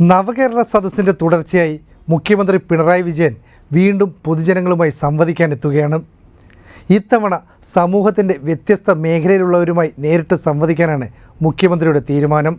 നവകേരള സദസ്സിന്റെ തുടർച്ചയായി മുഖ്യമന്ത്രി പിണറായി വിജയൻ വീണ്ടും പൊതുജനങ്ങളുമായി സംവദിക്കാൻ എത്തുകയാണ്. ഇത്തവണ സമൂഹത്തിന്റെ വ്യത്യസ്ത മേഖലയിലുള്ളവരുമായി നേരിട്ട് സംവദിക്കാനാണ് മുഖ്യമന്ത്രിയുടെ തീരുമാനം.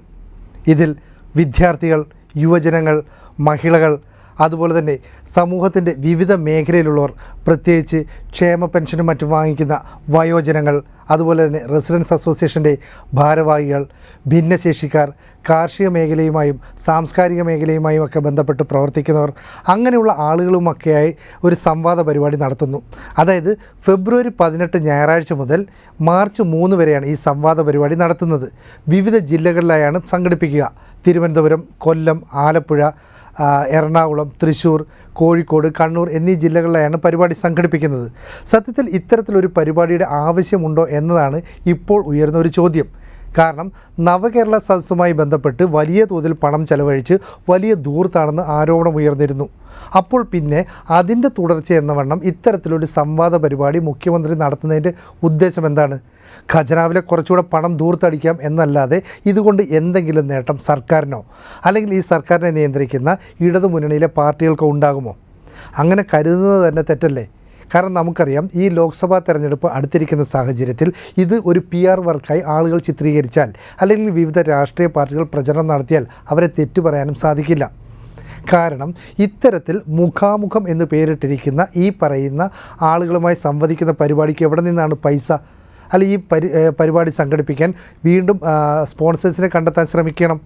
ഇതിൽ വിദ്യാർത്ഥികൾ യുവജനങ്ങൾ മഹിളകൾ അതുപോലെ തന്നെ സമൂഹത്തിന്റെ വിവിധ മേഖലയിലുള്ളവർ പ്രത്യേകിച്ച് ക്ഷേമ പെൻഷനും മറ്റും വാങ്ങിക്കുന്ന വയോജനങ്ങൾ അതുപോലെ തന്നെ റെസിഡൻസ് അസോസിയേഷന്റെ ഭാരവാഹികൾ ഭിന്നശേഷിക്കാർ കാർഷിക മേഖലയുമായും സാംസ്കാരിക മേഖലയുമായും ഒക്കെ ബന്ധപ്പെട്ട് പ്രവർത്തിക്കുന്നവർ അങ്ങനെയുള്ള ആളുകളുമൊക്കെയായി ഒരു സംവാദ പരിപാടി നടത്തുന്നു. അതായത് ഫെബ്രുവരി പതിനെട്ട് ഞായറാഴ്ച മുതൽ മാർച്ച് മൂന്ന് വരെയാണ് ഈ സംവാദ പരിപാടി നടത്തുന്നത്. വിവിധ ജില്ലകളിലായാണ് സംഘടിപ്പിക്കുക. തിരുവനന്തപുരം കൊല്ലം ആലപ്പുഴ എറണാകുളം തൃശ്ശൂർ കോഴിക്കോട് കണ്ണൂർ എന്നീ ജില്ലകളിലാണ് പരിപാടി സംഘടിപ്പിക്കുന്നത്. സത്യത്തിൽ ഇത്തരത്തിലൊരു പരിപാടിയുടെ ആവശ്യമുണ്ടോ എന്നതാണ് ഇപ്പോൾ ഉയർന്ന ഒരു ചോദ്യം. കാരണം നവകേരള സദസ്സുമായി ബന്ധപ്പെട്ട് വലിയ തോതിൽ പണം ചെലവഴിച്ച് വലിയ ദൂർത്താണെന്ന് ആരോപണമുയർന്നിരുന്നു അപ്പോൾ പിന്നെ അതിന്റെ തുടർച്ച എന്ന വണ്ണം ഇത്തരത്തിലൊരു സംവാദ പരിപാടി മുഖ്യമന്ത്രി നടത്തുന്നതിന്റെ ഉദ്ദേശം എന്താണ്? ഖജനാവിലെ കുറച്ചുകൂടെ പണം ദൂർത്തടിക്കാം എന്നല്ലാതെ ഇതുകൊണ്ട് എന്തെങ്കിലും നേട്ടം സർക്കാരിനോ അല്ലെങ്കിൽ ഈ സർക്കാരിനെ നിയന്ത്രിക്കുന്ന ഇടതുമുന്നണിയിലെ പാർട്ടികൾക്കോ ഉണ്ടാകുമോ? അങ്ങനെ കരുതുന്നത് തന്നെ തെറ്റല്ലേ? കാരണം നമുക്കറിയാം ഈ ലോക്സഭാ തെരഞ്ഞെടുപ്പ് അടുത്തിരിക്കുന്ന സാഹചര്യത്തിൽ ഇത് ഒരു പി ആർ വർക്കായി ആളുകൾ ചിത്രീകരിച്ചാൽ അല്ലെങ്കിൽ വിവിധ രാഷ്ട്രീയ പാർട്ടികൾ പ്രചരണം നടത്തിയാൽ അവരെ തെറ്റു പറയാനും സാധിക്കില്ല. കാരണം ഇത്തരത്തിൽ മുഖാമുഖം എന്ന് പേരിട്ടിരിക്കുന്ന ഈ പറയുന്ന ആളുകളുമായി സംവദിക്കുന്ന പരിപാടിക്ക് എവിടെ നിന്നാണ് പൈസ? അല്ല ഈ പരി പരിപാടി സംഘടിപ്പിക്കാൻ വീണ്ടും സ്പോൺസേഴ്സിനെ കണ്ടെത്താൻ ശ്രമിക്കണം.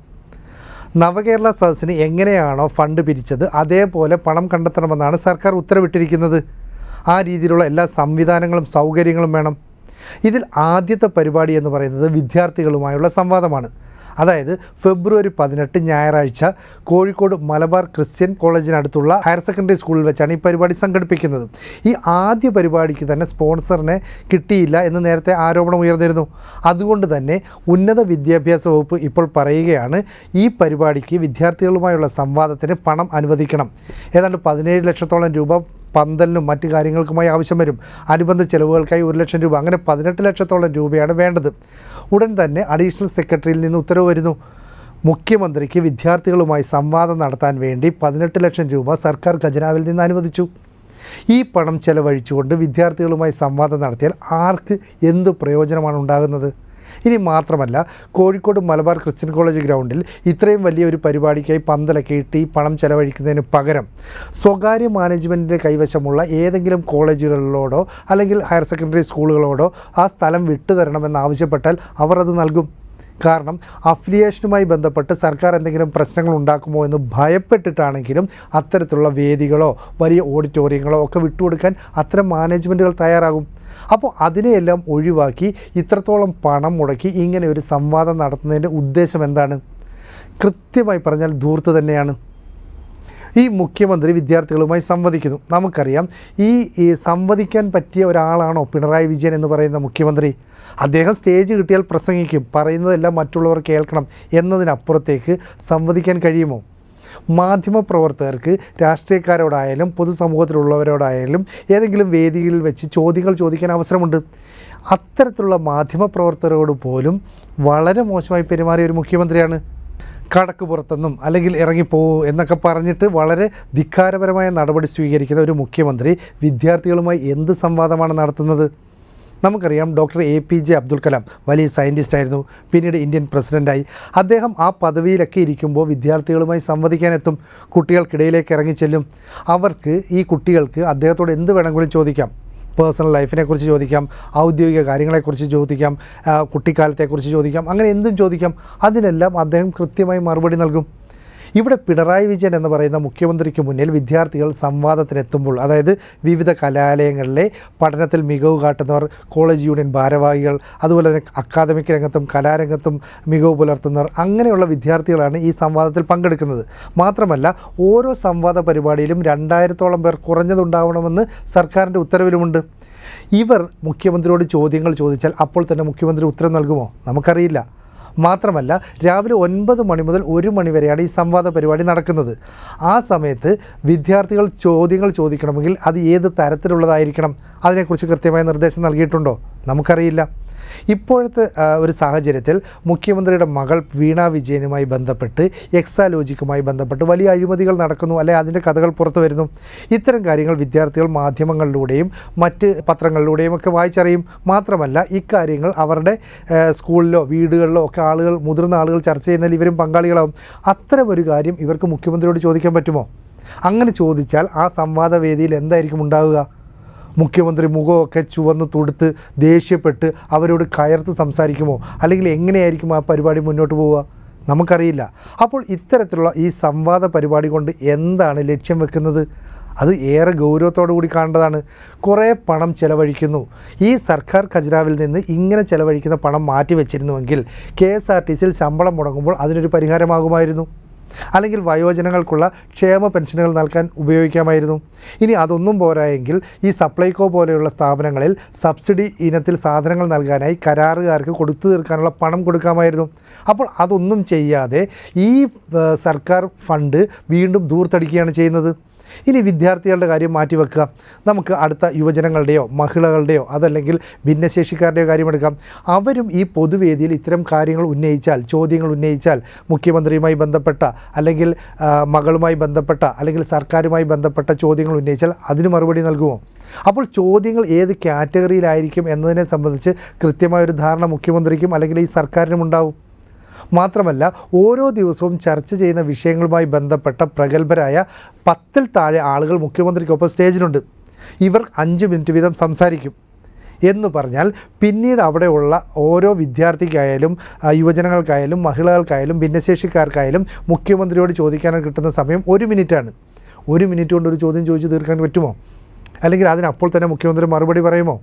നവകേരള സദസ്സിന് എങ്ങനെയാണോ ഫണ്ട് പിരിച്ചത് അതേപോലെ പണം കണ്ടെത്തണമെന്നാണ് സർക്കാർ ഉത്തരവിട്ടിരിക്കുന്നത്. ആ രീതിയിലുള്ള എല്ലാ സംവിധാനങ്ങളും സൗകര്യങ്ങളും വേണം. ഇതിൽ ആദ്യത്തെ പരിപാടി എന്ന് പറയുന്നത് വിദ്യാർത്ഥികളുമായുള്ള സംവാദമാണ്. അതായത് ഫെബ്രുവരി പതിനെട്ട് ഞായറാഴ്ച കോഴിക്കോട് മലബാർ ക്രിസ്ത്യൻ കോളേജിനടുത്തുള്ള ഹയർ സെക്കൻഡറി സ്കൂളിൽ വെച്ചാണ് ഈ പരിപാടി സംഘടിപ്പിക്കുന്നത്. ഈ ആദ്യ പരിപാടിക്ക് തന്നെ സ്പോൺസറിനെ കിട്ടിയില്ല എന്ന് നേരത്തെ ആരോപണം ഉയർന്നിരുന്നു. അതുകൊണ്ട് തന്നെ ഉന്നത വിദ്യാഭ്യാസ വകുപ്പ് ഇപ്പോൾ പറയുകയാണ് ഈ പരിപാടിക്ക് വിദ്യാർത്ഥികളുമായുള്ള സംവാദത്തിന് പണം അനുവദിക്കണം. ഏതാണ്ട് പതിനേഴ് ലക്ഷത്തോളം രൂപ പന്തലിനും മറ്റു കാര്യങ്ങൾക്കുമായി ആവശ്യം വരും. അനുബന്ധ ചെലവുകൾക്കായി ഒരു ലക്ഷം രൂപ അങ്ങനെ പതിനെട്ട് ലക്ഷത്തോളം രൂപയാണ് വേണ്ടത്. ഉടൻ തന്നെ അഡീഷണൽ സെക്രട്ടറിയിൽ നിന്ന് ഉത്തരവ് വരുന്നു. മുഖ്യമന്ത്രിക്ക് വിദ്യാർത്ഥികളുമായി സംവാദം നടത്താൻ വേണ്ടി പതിനെട്ട് ലക്ഷം രൂപ സർക്കാർ ഖജനാവിൽ നിന്ന് അനുവദിച്ചു. ഈ പണം ചെലവഴിച്ചുകൊണ്ട് വിദ്യാർത്ഥികളുമായി സംവാദം നടത്തിയാൽ ആർക്ക് എന്ത് പ്രയോജനമാണ് ഉണ്ടാകുന്നത്? ഇനി മാത്രമല്ല കോഴിക്കോട് മലബാർ ക്രിസ്ത്യൻ കോളേജ് ഗ്രൗണ്ടിൽ ഇത്രയും വലിയ ഒരു പരിപാടിക്കായി പന്തലൊക്കെ ഇട്ടി പണം ചെലവഴിക്കുന്നതിന് പകരം സ്വകാര്യ മാനേജ്മെന്റിന്റെ കൈവശമുള്ള ഏതെങ്കിലും കോളേജുകളിലോടോ അല്ലെങ്കിൽ ഹയർ സെക്കൻഡറി സ്കൂളുകളോടോ ആ സ്ഥലം വിട്ടുതരണമെന്ന് ആവശ്യപ്പെട്ടാൽ അവർ അത് നൽകും. കാരണം അഫിലിയേഷനുമായി ബന്ധപ്പെട്ട് സർക്കാർ എന്തെങ്കിലും പ്രശ്നങ്ങൾ ഉണ്ടാക്കുമോ എന്ന് ഭയപ്പെട്ടിട്ടാണെങ്കിലും അത്തരത്തിലുള്ള വേദികളോ വലിയ ഓഡിറ്റോറിയങ്ങളോ ഒക്കെ വിട്ടുകൊടുക്കാൻ അത്തരം മാനേജ്മെന്റുകൾ തയ്യാറാകും. അപ്പോൾ അതിനെയെല്ലാം ഒഴിവാക്കി ഇത്രത്തോളം പണം മുടക്കി ഇങ്ങനെ ഒരു സംവാദം നടത്തുന്നതിന്റെ ഉദ്ദേശം എന്താണ്? കൃത്യമായി പറഞ്ഞാൽ ധൂർത്ത് തന്നെയാണ്. ഈ മുഖ്യമന്ത്രി വിദ്യാർത്ഥികളുമായി സംവദിക്കുന്നു. നമുക്കറിയാം ഈ സംവദിക്കാൻ പറ്റിയ ഒരാളാണോ പിണറായി വിജയൻ എന്ന് പറയുന്ന മുഖ്യമന്ത്രി? അദ്ദേഹം സ്റ്റേജ് കിട്ടിയാൽ പ്രസംഗിക്കും പറയുന്നതെല്ലാം മറ്റുള്ളവർ കേൾക്കണം എന്നതിനപ്പുറത്തേക്ക് സംവദിക്കാൻ കഴിയുമോ? മാധ്യമപ്രവർത്തകർക്ക് രാഷ്ട്രീയക്കാരോടായാലും പൊതുസമൂഹത്തിലുള്ളവരോടായാലും ഏതെങ്കിലും വേദിയിൽ വെച്ച് ചോദ്യങ്ങൾ ചോദിക്കാൻ അവസരമുണ്ട്. അത്തരത്തിലുള്ള മാധ്യമപ്രവർത്തകരോട് പോലും വളരെ മോശമായി പെരുമാറിയ ഒരു മുഖ്യമന്ത്രിയാണ്. കടക്ക് പുറത്തെന്നും അല്ലെങ്കിൽ ഇറങ്ങിപ്പോകൂ എന്നൊക്കെ പറഞ്ഞിട്ട് വളരെ ധിക്കാരപരമായ നടപടി സ്വീകരിക്കുന്ന ഒരു മുഖ്യമന്ത്രി വിദ്യാർത്ഥികളുമായി എന്ത് സംവാദമാണ് നടത്തുന്നത്? നമുക്കറിയാം doctor A P J Abdul Kalam വലിയ സയന്റിസ്റ്റ് ആയിരുന്നു പിന്നീട് ഇന്ത്യൻ പ്രസിഡന്റായി അദ്ദേഹം ആ പദവിയിലൊക്കെ ഇരിക്കുമ്പോൾ വിദ്യാർത്ഥികളുമായി സംവദിക്കാനെത്തും കുട്ടികൾക്കിടയിലേക്ക് ഇറങ്ങിച്ചെല്ലും. അവർക്ക് ഈ കുട്ടികൾക്ക് അദ്ദേഹത്തോട് എന്ത് വേണമെങ്കിലും ചോദിക്കാം. പേഴ്സണൽ ലൈഫിനെക്കുറിച്ച് ചോദിക്കാം ഔദ്യോഗിക കാര്യങ്ങളെക്കുറിച്ച് ചോദിക്കാം കുട്ടിക്കാലത്തെക്കുറിച്ച് ചോദിക്കാം അങ്ങനെ എന്തും ചോദിക്കാം. അതിനെല്ലാം അദ്ദേഹം കൃത്യമായി മറുപടി നൽകും. ഇവിടെ പിണറായി വിജയൻ എന്ന് പറയുന്ന മുഖ്യമന്ത്രിക്ക് മുന്നിൽ വിദ്യാർത്ഥികൾ സംവാദത്തിനെത്തുമ്പോൾ അതായത് വിവിധ കലാലയങ്ങളിലെ പഠനത്തിൽ മികവ് കാട്ടുന്നവർ കോളേജ് യൂണിയൻ ഭാരവാഹികൾ അതുപോലെ തന്നെ അക്കാദമിക് രംഗത്തും കലാരംഗത്തും മികവ് പുലർത്തുന്നവർ അങ്ങനെയുള്ള വിദ്യാർത്ഥികളാണ് ഈ സംവാദത്തിൽ പങ്കെടുക്കുന്നത്. മാത്രമല്ല ഓരോ സംവാദ പരിപാടിയിലും രണ്ടായിരത്തോളം പേർ കുറഞ്ഞതുണ്ടാവണമെന്ന് സർക്കാരിന്റെ ഉത്തരവിലുമുണ്ട്. ഇവർ മുഖ്യമന്ത്രിയോട് ചോദ്യങ്ങൾ ചോദിച്ചാൽ അപ്പോൾ തന്നെ മുഖ്യമന്ത്രി ഉത്തരം നൽകുമോ? നമുക്കറിയില്ല. മാത്രമല്ല രാവിലെ ഒൻപത് മണി മുതൽ ഒരു മണി വരെയാണ് ഈ സംവാദ പരിപാടി നടക്കുന്നത്. ആ സമയത്ത് വിദ്യാർത്ഥികൾ ചോദ്യങ്ങൾ ചോദിക്കണമെങ്കിൽ അത് ഏത് തരത്തിലുള്ളതായിരിക്കണം? അതിനെക്കുറിച്ച് കൃത്യമായ നിർദ്ദേശം നൽകിയിട്ടുണ്ടോ? നമുക്കറിയില്ല. ഇപ്പോഴത്തെ ഒരു സാഹചര്യത്തിൽ മുഖ്യമന്ത്രിയുടെ മകൾ വീണ വിജയനുമായി ബന്ധപ്പെട്ട് എക്സാലോജിക്കുമായി ബന്ധപ്പെട്ട് വലിയ അഴിമതികൾ നടക്കുന്നു അല്ലെ അതിന്റെ കഥകൾ പുറത്തു വരുന്നു. ഇത്തരം കാര്യങ്ങൾ വിദ്യാർത്ഥികൾ മാധ്യമങ്ങളിലൂടെയും മറ്റ് പത്രങ്ങളിലൂടെയും ഒക്കെ വായിച്ചറിയും. മാത്രമല്ല ഇക്കാര്യങ്ങൾ അവരുടെ സ്കൂളിലോ വീടുകളിലോ ഒക്കെ ആളുകൾ മുതിർന്ന ആളുകൾ ചർച്ച ചെയ്യുന്നതിൽ ഇവരും പങ്കാളികളാവും. അത്തരമൊരു കാര്യം ഇവർക്ക് മുഖ്യമന്ത്രിയോട് ചോദിക്കാൻ പറ്റുമോ? അങ്ങനെ ചോദിച്ചാൽ ആ സംവാദവേദിയിൽ എന്തായിരിക്കും ഉണ്ടാവുക? മുഖ്യമന്ത്രി മുഖമൊക്കെ ചുവന്ന് തൊടുത്ത് ദേഷ്യപ്പെട്ട് അവരോട് കയർത്ത് സംസാരിക്കുമോ? അല്ലെങ്കിൽ എങ്ങനെയായിരിക്കും ആ പരിപാടി മുന്നോട്ട് പോവുക? നമുക്കറിയില്ല. അപ്പോൾ ഇത്തരത്തിലുള്ള ഈ സംവാദ പരിപാടി കൊണ്ട് എന്താണ് ലക്ഷ്യം വെക്കുന്നത്? അത് ഏറെ ഗൗരവത്തോടു കൂടി കാണേണ്ടതാണ്. കുറേ പണം ചെലവഴിക്കുന്നു. ഈ സർക്കാർ ഖജനാവിൽ നിന്ന് ഇങ്ങനെ ചെലവഴിക്കുന്ന പണം മാറ്റി വെച്ചിരുന്നുവെങ്കിൽ കെ എസ് ആർ ടി സിയിൽ ശമ്പളം മുടങ്ങുമ്പോൾ അതിനൊരു പരിഹാരമാകുമായിരുന്നു. അല്ലെങ്കിൽ വയോജനങ്ങൾക്കുള്ള ക്ഷേമ പെൻഷനുകൾ നൽകാൻ ഉപയോഗിക്കാമായിരുന്നു. ഇനി അതൊന്നും പോരായെങ്കിൽ ഈ സപ്ലൈകോ പോലെയുള്ള സ്ഥാപനങ്ങളിൽ സബ്സിഡി ഇനത്തിൽ സാധനങ്ങൾ നൽകാനായി കരാറുകാർക്ക് കൊടുത്തു തീർക്കാനുള്ള പണം കൊടുക്കാമായിരുന്നു. അപ്പോൾ അതൊന്നും ചെയ്യാതെ ഈ സർക്കാർ ഫണ്ട് വീണ്ടും ദൂർത്തടിക്കുകയാണ് ചെയ്യുന്നത്. ഇനി വിദ്യാർത്ഥികളുടെ കാര്യം മാറ്റിവെക്കുക. നമുക്ക് അടുത്ത യുവജനങ്ങളുടെയോ മഹിളകളുടെയോ അതല്ലെങ്കിൽ ഭിന്നശേഷിക്കാരുടെയോ കാര്യമെടുക്കാം. അവരും ഈ പൊതുവേദിയിൽ ഇത്തരം കാര്യങ്ങൾ ഉന്നയിച്ചാൽ ചോദ്യങ്ങൾ ഉന്നയിച്ചാൽ മുഖ്യമന്ത്രിയുമായി ബന്ധപ്പെട്ട അല്ലെങ്കിൽ മകളുമായി ബന്ധപ്പെട്ട അല്ലെങ്കിൽ സർക്കാരുമായി ബന്ധപ്പെട്ട ചോദ്യങ്ങൾ ഉന്നയിച്ചാൽ അതിന് മറുപടി നൽകുമോ? അപ്പോൾ ചോദ്യങ്ങൾ ഏത് കാറ്റഗറിയിലായിരിക്കും എന്നതിനെ സംബന്ധിച്ച് കൃത്യമായൊരു ധാരണ മുഖ്യമന്ത്രിക്കും അല്ലെങ്കിൽ ഈ സർക്കാരിനും ഉണ്ടാവും മാത്രമല്ല ഓരോ ദിവസവും ചർച്ച ചെയ്യുന്ന വിഷയങ്ങളുമായി ബന്ധപ്പെട്ട പ്രഗത്ഭരായ പത്തിൽ താഴെ ആളുകൾ മുഖ്യമന്ത്രിക്കൊപ്പം സ്റ്റേജിലുണ്ട്. ഇവർ അഞ്ച് മിനിറ്റ് വീതം സംസാരിക്കും. എന്ന് പറഞ്ഞാൽ പിന്നീട് അവിടെയുള്ള ഓരോ വിദ്യാർത്ഥിക്കായാലും യുവജനങ്ങൾക്കായാലും മഹിളകൾക്കായാലും ഭിന്നശേഷിക്കാർക്കായാലും മുഖ്യമന്ത്രിയോട് ചോദിക്കാൻ കിട്ടുന്ന സമയം ഒരു മിനിറ്റാണ്. ഒരു മിനിറ്റ് കൊണ്ട് ഒരു ചോദ്യം ചോദിച്ച് തീർക്കാൻ പറ്റുമോ? അല്ലെങ്കിൽ അതിനപ്പോൾ തന്നെ മുഖ്യമന്ത്രി മറുപടി പറയുമോ?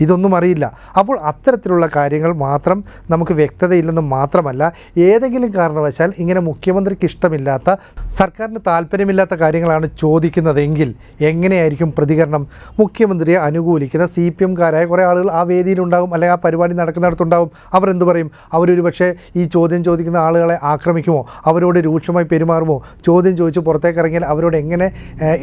ഇതൊന്നും അറിയില്ല. അപ്പോൾ അത്തരത്തിലുള്ള കാര്യങ്ങൾ മാത്രം നമുക്ക് വ്യക്തതയില്ലെന്ന് മാത്രമല്ല ഏതെങ്കിലും കാരണവശാൽ ഇങ്ങനെ മുഖ്യമന്ത്രിക്ക് ഇഷ്ടമില്ലാത്ത സർക്കാരിന് താല്പര്യമില്ലാത്ത കാര്യങ്ങളാണ് ചോദിക്കുന്നതെങ്കിൽ എങ്ങനെയായിരിക്കും പ്രതികരണം? മുഖ്യമന്ത്രിയെ അനുകൂലിക്കുന്ന സി പി എംകാരായ കുറേ ആളുകൾ ആ വേദിയിലുണ്ടാകും അല്ലെങ്കിൽ ആ പരിപാടി നടക്കുന്നിടത്തുണ്ടാകും അവർ പറയും? അവരൊരു പക്ഷേ ഈ ചോദ്യം ചോദിക്കുന്ന ആളുകളെ ആക്രമിക്കുമോ? അവരോട് രൂക്ഷമായി പെരുമാറുമോ? ചോദ്യം ചോദിച്ച് പുറത്തേക്ക് ഇറങ്ങിയാൽ അവരോട് എങ്ങനെ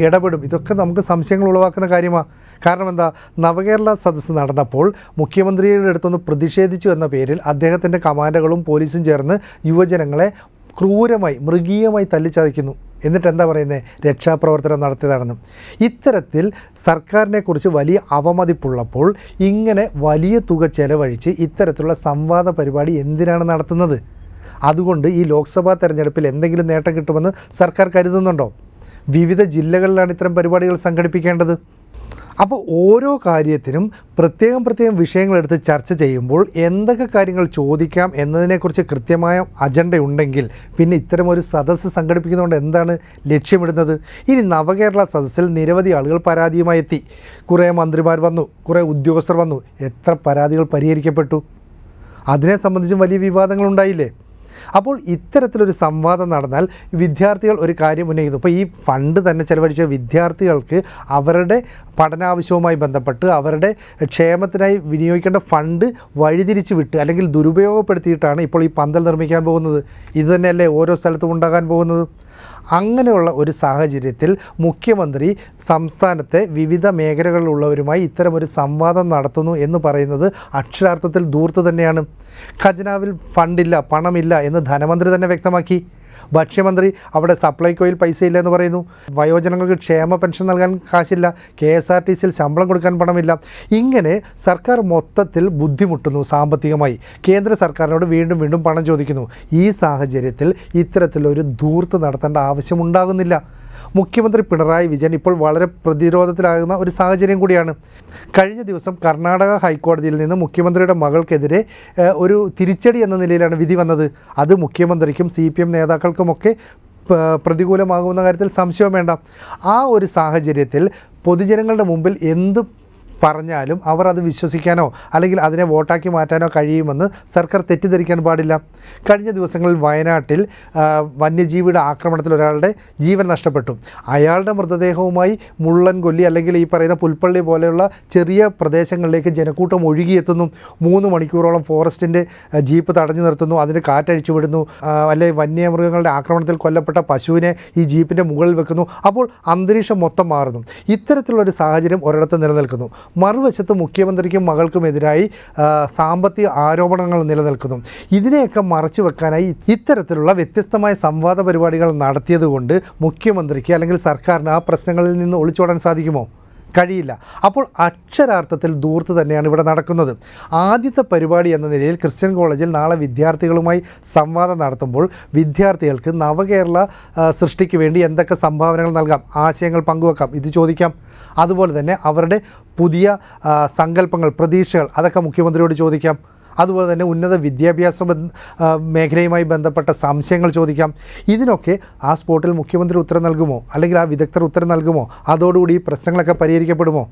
ഇടപെടും? ഇതൊക്കെ നമുക്ക് സംശയങ്ങൾ ഉളവാക്കുന്ന കാര്യമാണ് കാരണം എന്താ? നവകേരള സദസ്സ് നടന്നപ്പോൾ മുഖ്യമന്ത്രിയുടെ അടുത്തൊന്ന് പ്രതിഷേധിച്ചു എന്ന പേരിൽ അദ്ദേഹത്തിന്റെ കമാൻഡുകളും പോലീസും ചേർന്ന് യുവജനങ്ങളെ ക്രൂരമായി മൃഗീയമായി തല്ലിച്ചതയ്ക്കുന്നു. എന്നിട്ട് എന്താ പറയുന്നത് രക്ഷാപ്രവർത്തനം നടത്തിയതാണെന്നും. ഇത്തരത്തിൽ സർക്കാരിനെക്കുറിച്ച് വലിയ അവമതിപ്പുള്ളപ്പോൾ ഇങ്ങനെ വലിയ തുക ചെലവഴിച്ച് ഇത്തരത്തിലുള്ള സംവാദ പരിപാടി എന്തിനാണ് നടത്തുന്നത്? അതുകൊണ്ട് ഈ ലോക്സഭാ തെരഞ്ഞെടുപ്പിൽ എന്തെങ്കിലും നേട്ടം കിട്ടുമെന്ന് സർക്കാർ കരുതുന്നുണ്ടോ? വിവിധ ജില്ലകളിലാണ് ഇത്തരം പരിപാടികൾ സംഘടിപ്പിക്കേണ്ടത്. അപ്പോൾ ഓരോ കാര്യത്തിനും പ്രത്യേകം പ്രത്യേകം വിഷയങ്ങളെടുത്ത് ചർച്ച ചെയ്യുമ്പോൾ എന്തൊക്കെ കാര്യങ്ങൾ ചോദിക്കാം എന്നതിനെക്കുറിച്ച് കൃത്യമായ അജണ്ട ഉണ്ടെങ്കിൽ പിന്നെ ഇത്തരമൊരു സദസ്സ് സംഘടിപ്പിക്കുന്നതുകൊണ്ട് എന്താണ് ലക്ഷ്യമിടുന്നത്? ഇനി നവകേരള സദസ്സിൽ നിരവധി ആളുകൾ പരാതിയുമായി എത്തി. കുറേ മന്ത്രിമാർ വന്നു കുറേ ഉദ്യോഗസ്ഥർ വന്നു. എത്ര പരാതികൾ പരിഹരിക്കപ്പെട്ടു? അതിനെ സംബന്ധിച്ചും വലിയ വിവാദങ്ങളുണ്ടായില്ലേ? അപ്പോൾ ഇത്തരത്തിലൊരു സംവാദം നടന്നാൽ വിദ്യാർത്ഥികൾ ഒരു കാര്യം ഉന്നയിക്കുന്നു. ഇപ്പോൾ ഈ ഫണ്ട് തന്നെ ചെലവഴിച്ച വിദ്യാർത്ഥികൾക്ക് അവരുടെ പഠനാവശ്യവുമായി ബന്ധപ്പെട്ട് അവരുടെ ക്ഷേമത്തിനായി വിനിയോഗിക്കേണ്ട ഫണ്ട് വഴിതിരിച്ച് വിട്ട് അല്ലെങ്കിൽ ദുരുപയോഗപ്പെടുത്തിയിട്ടാണ് ഇപ്പോൾ ഈ പന്തൽ നിർമ്മിക്കാൻ പോകുന്നത്. ഇത് തന്നെയല്ലേ ഓരോ സ്ഥലത്തും ഉണ്ടാകാൻ പോകുന്നത്? അങ്ങനെയുള്ള ഒരു സാഹചര്യത്തിൽ മുഖ്യമന്ത്രി സംസ്ഥാനത്തെ വിവിധ മേഖലകളിലുള്ളവരുമായി ഇത്തരമൊരു സംവാദം നടത്തുന്നു എന്ന് പറയുന്നത് അക്ഷരാർത്ഥത്തിൽ ദൂർത്ത് തന്നെയാണ്. ഖജനാവിൽ ഫണ്ടില്ല പണമില്ല എന്ന് ധനമന്ത്രി തന്നെ വ്യക്തമാക്കി. ഭക്ഷ്യമന്ത്രി അവിടെ സപ്ലൈകോയിൽ പൈസയില്ല എന്ന് പറയുന്നു. വയോജനങ്ങൾക്ക് ക്ഷേമ പെൻഷൻ നൽകാൻ കാശില്ല. കെ എസ് ആർ ടി സിയിൽ ശമ്പളം കൊടുക്കാൻ പണമില്ല. ഇങ്ങനെ സർക്കാർ മൊത്തത്തിൽ ബുദ്ധിമുട്ടുന്നു സാമ്പത്തികമായി. കേന്ദ്ര സർക്കാരിനോട് വീണ്ടും വീണ്ടും പണം ചോദിക്കുന്നു. ഈ സാഹചര്യത്തിൽ ഇത്തരത്തിലൊരു ധൂർത്ത് നടത്തേണ്ട ആവശ്യമുണ്ടാകുന്നില്ല മുഖ്യമന്ത്രി പിണറായി വിജയൻ ഇപ്പോൾ വളരെ പ്രതിരോധത്തിലാകുന്ന ഒരു സാഹചര്യം കൂടിയാണ്. കഴിഞ്ഞ ദിവസം കർണാടക ഹൈക്കോടതിയിൽ നിന്ന് മുഖ്യമന്ത്രിയുടെ മകൾക്കെതിരെ ഒരു തിരിച്ചടി എന്ന നിലയിലാണ് വിധി വന്നത്. അത് മുഖ്യമന്ത്രിക്കും സി പി എം നേതാക്കൾക്കുമൊക്കെ പ്രതികൂലമാകുമെന്ന കാര്യത്തിൽ സംശയം വേണ്ട. ആ ഒരു സാഹചര്യത്തിൽ പൊതുജനങ്ങളുടെ മുമ്പിൽ എന്ത് പറഞ്ഞാലും അവർ അത് വിശ്വസിക്കാനോ അല്ലെങ്കിൽ അതിനെ വോട്ടാക്കി മാറ്റാനോ കഴിയുമെന്ന് സർക്കാർ തെറ്റിദ്ധരിക്കാൻ പാടില്ല. കഴിഞ്ഞ ദിവസങ്ങളിൽ വയനാട്ടിൽ വന്യജീവിയുടെ ആക്രമണത്തിൽ ഒരാളുടെ ജീവൻ നഷ്ടപ്പെട്ടു. അയാളുടെ മൃതദേഹവുമായി മുള്ളൻ കൊല്ലി അല്ലെങ്കിൽ ഈ പറയുന്ന പുൽപ്പള്ളി പോലെയുള്ള ചെറിയ പ്രദേശങ്ങളിലേക്ക് ജനക്കൂട്ടം ഒഴുകിയെത്തുന്നു. മൂന്ന് മണിക്കൂറോളം ഫോറസ്റ്റിന്റെ ജീപ്പ് തടഞ്ഞു നിർത്തുന്നു. അതിന് കാറ്റഴിച്ചു വിടുന്നു. അല്ലെങ്കിൽ വന്യമൃഗങ്ങളുടെ ആക്രമണത്തിൽ കൊല്ലപ്പെട്ട പശുവിനെ ഈ ജീപ്പിന്റെ മുകളിൽ വെക്കുന്നു. അപ്പോൾ അന്തരീക്ഷം മൊത്തം മാറുന്നു. ഇത്തരത്തിലുള്ളൊരു സാഹചര്യം ഒരിടത്ത് നിലനിൽക്കുന്നു. മറുവശത്ത് മുഖ്യമന്ത്രിക്കും മകൾക്കുമെതിരായി സാമ്പത്തിക ആരോപണങ്ങൾ നിലനിൽക്കുന്നു. ഇതിനെയൊക്കെ മറച്ചു വെക്കാനായി ഇത്തരത്തിലുള്ള വ്യത്യസ്തമായ സംവാദ പരിപാടികൾ നടത്തിയതുകൊണ്ട് മുഖ്യമന്ത്രിക്ക് അല്ലെങ്കിൽ സർക്കാരിന് ആ പ്രശ്നങ്ങളിൽ നിന്ന് ഒളിച്ചോടാൻ സാധിക്കുമോ? കഴിയില്ല. അപ്പോൾ അക്ഷരാർത്ഥത്തിൽ ദൂർത്ത് തന്നെയാണ് ഇവിടെ നടക്കുന്നത്. ആദ്യത്തെ പരിപാടി എന്ന നിലയിൽ ക്രിസ്ത്യൻ കോളേജിൽ നാളെ വിദ്യാർത്ഥികളുമായി സംവാദം നടത്തുമ്പോൾ വിദ്യാർത്ഥികൾക്ക് നവകേരള സൃഷ്ടിക്ക് വേണ്ടി എന്തൊക്കെ സംഭാവനകൾ നൽകാം ആശയങ്ങൾ പങ്കുവെക്കാം ഇത് ചോദിക്കാം. അതുപോലെ തന്നെ അവരുടെ പുതിയ സങ്കല്പങ്ങൾ പ്രതീക്ഷകൾ അതൊക്കെ മുഖ്യമന്ത്രിയോട് ചോദിക്കാം. അതുപോലെ തന്നെ ഉന്നത വിദ്യാഭ്യാസ മേഖലയുമായി ബന്ധപ്പെട്ട സംശയങ്ങൾ ചോദിക്കാം. ഇതിനൊക്കെ ആ സ്പോട്ടിൽ മുഖ്യമന്ത്രി ഉത്തരം നൽകുമോ? അല്ലെങ്കിൽ ആ വിദഗ്ധർ ഉത്തരം നൽകുമോ? അതോടുകൂടി പ്രശ്നങ്ങളൊക്കെ പരിഹരിക്കപ്പെടുമോ?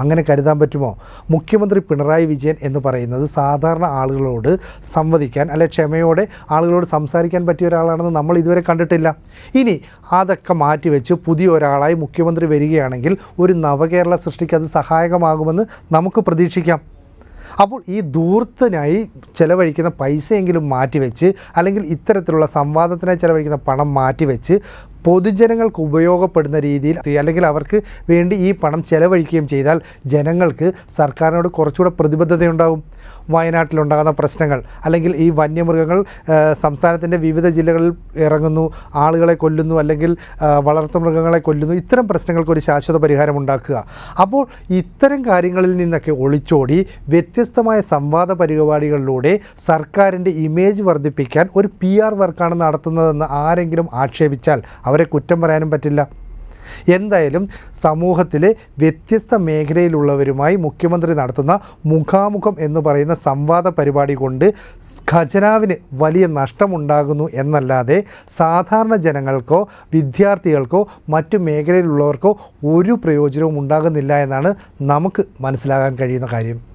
അങ്ങനെ കരുതാൻ പറ്റുമോ? മുഖ്യമന്ത്രി പിണറായി വിജയൻ എന്ന് പറയുന്നത് സാധാരണ ആളുകളോട് സംവദിക്കാൻ അല്ലെ ക്ഷമയോടെ ആളുകളോട് സംസാരിക്കാൻ പറ്റിയ ഒരാളാണെന്ന് നമ്മൾ ഇതുവരെ കണ്ടിട്ടില്ല. ഇനി അതൊക്കെ മാറ്റിവെച്ച് പുതിയ ഒരാളായി മുഖ്യമന്ത്രി വരികയാണെങ്കിൽ ഒരു നവകേരള സൃഷ്ടിക്ക് അത് സഹായകമാകുമെന്ന് നമുക്ക് പ്രതീക്ഷിക്കാം. അപ്പോൾ ഈ ദൂർത്തിനായി ചിലവഴിക്കുന്ന പൈസയെങ്കിലും മാറ്റിവെച്ച് അല്ലെങ്കിൽ ഇത്തരത്തിലുള്ള സംവാദത്തിനായി ചിലവഴിക്കുന്ന പണം മാറ്റിവെച്ച് പൊതുജനങ്ങൾക്ക് ഉപയോഗപ്പെടുന്ന രീതിയിൽ അല്ലെങ്കിൽ അവർക്ക് വേണ്ടി ഈ പണം ചെലവഴിക്കുകയും ചെയ്താൽ ജനങ്ങൾക്ക് സർക്കാരിനോട് കുറച്ചുകൂടെ പ്രതിബദ്ധതയുണ്ടാവും. വയനാട്ടിലുണ്ടാകുന്ന പ്രശ്നങ്ങൾ അല്ലെങ്കിൽ ഈ വന്യമൃഗങ്ങൾ സംസ്ഥാനത്തിന്റെ വിവിധ ജില്ലകളിൽ ഇറങ്ങുന്നു ആളുകളെ കൊല്ലുന്നു അല്ലെങ്കിൽ വളർത്തു വളർത്തുമൃഗങ്ങളെ കൊല്ലുന്നു. ഇത്തരം പ്രശ്നങ്ങൾക്ക് ഒരു ശാശ്വത പരിഹാരം ഉണ്ടാക്കുക. അപ്പോൾ ഇത്തരം കാര്യങ്ങളിൽ നിന്നൊക്കെ ഒളിച്ചോടി വ്യത്യസ്തമായ സംവാദ പരിപാടികളിലൂടെ സർക്കാരിന്റെ ഇമേജ് വർദ്ധിപ്പിക്കാൻ ഒരു പി ആർ വർക്കാണ് നടത്തുന്നതെന്ന് ആരെങ്കിലും ആക്ഷേപിച്ചാൽ അവരെ കുറ്റം പറയാനും പറ്റില്ല. എന്തായാലും സമൂഹത്തിലെ വ്യത്യസ്ത മേഖലയിലുള്ളവരുമായി മുഖ്യമന്ത്രി നടത്തുന്ന മുഖാമുഖം എന്ന് പറയുന്ന സംവാദ പരിപാടി കൊണ്ട് ഖജനാവിന് വലിയ നഷ്ടമുണ്ടാകുന്നു എന്നല്ലാതെ സാധാരണ ജനങ്ങൾക്കോ വിദ്യാർത്ഥികൾക്കോ മറ്റു മേഖലയിലുള്ളവർക്കോ ഒരു പ്രയോജനവും ഉണ്ടാകുന്നില്ല എന്നാണ് നമുക്ക് മനസ്സിലാകാൻ കഴിയുന്ന കാര്യം.